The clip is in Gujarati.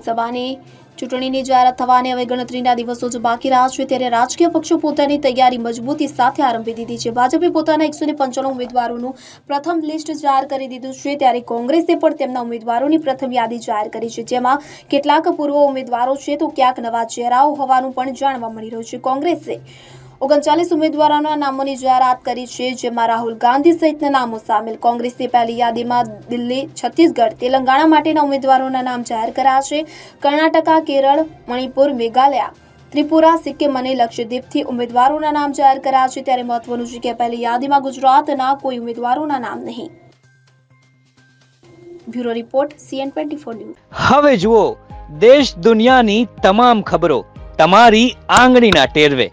લોકસભાની ચૂંટણીની જાહેરાત થવાને હવે ગણતરીના દિવસો જ બાકી રહ્યા છે. ત્યારે રાજકીય પક્ષો પોતાની તૈયારી મજબૂતી સાથે આરંભી દીધી છે. ભાજપે પોતાના એકસો ને ઉમેદવારોનું પ્રથમ લિસ્ટ જાહેર કરી દીધું છે. ત્યારે કોંગ્રેસે પણ તેમના ઉમેદવારોની પ્રથમ યાદી જાહેર કરી છે. જેમાં કેટલાક પૂર્વ ઉમેદવારો છે તો ક્યાંક નવા ચહેરાઓ હોવાનું પણ જાણવા મળી રહ્યું છે. કોંગ્રેસે ઓગણચાલીસ ઉમેદવારોના નામોની જાહેરાત કરી છે, જેમાં રાહુલ ગાંધી સહિતના નામો સામેલ. કોંગ્રેસની પહેલી યાદીમાં દિલ્હી, છત્તીસગઢ, તેલંગાણા માટેના ઉમેદવારોના નામ જાહેર કર્યા છે. કર્ણાટકા, કેરળ, મણિપુર, મેઘાલય, ત્રિપુરા, સિક્કિમ અને લક્ષદ્વીપથી ઉમેદવારોના નામ જાહેર કર્યા છે. ત્યારે મહત્વનું છે કે પહેલી યાદીમાં ગુજરાતના કોઈ ઉમેદવારોના નામ નહીં. Bureau report, CN twenty four હવે જુઓ, દેશ દુનિયાની તમામ ખબરો તમારી આંગળીના ટેરવે.